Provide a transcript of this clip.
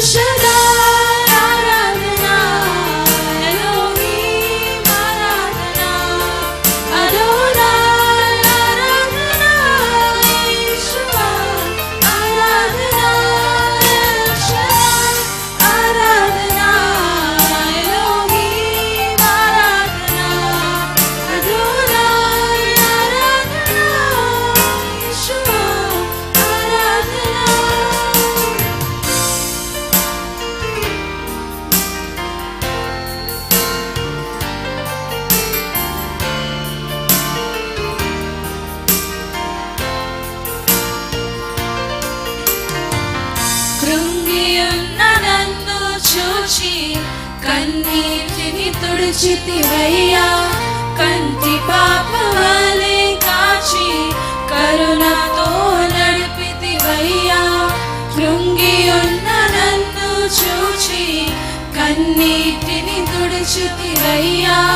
should కన్నీటిని తుడిచితివయ్యా. కంటి పాపవలే కాచి కరుణతో నడిపితివయ్యా. కృంగి ఉన్న నన్ను చూచి కన్నీటిని తుడిచితివయ్యా.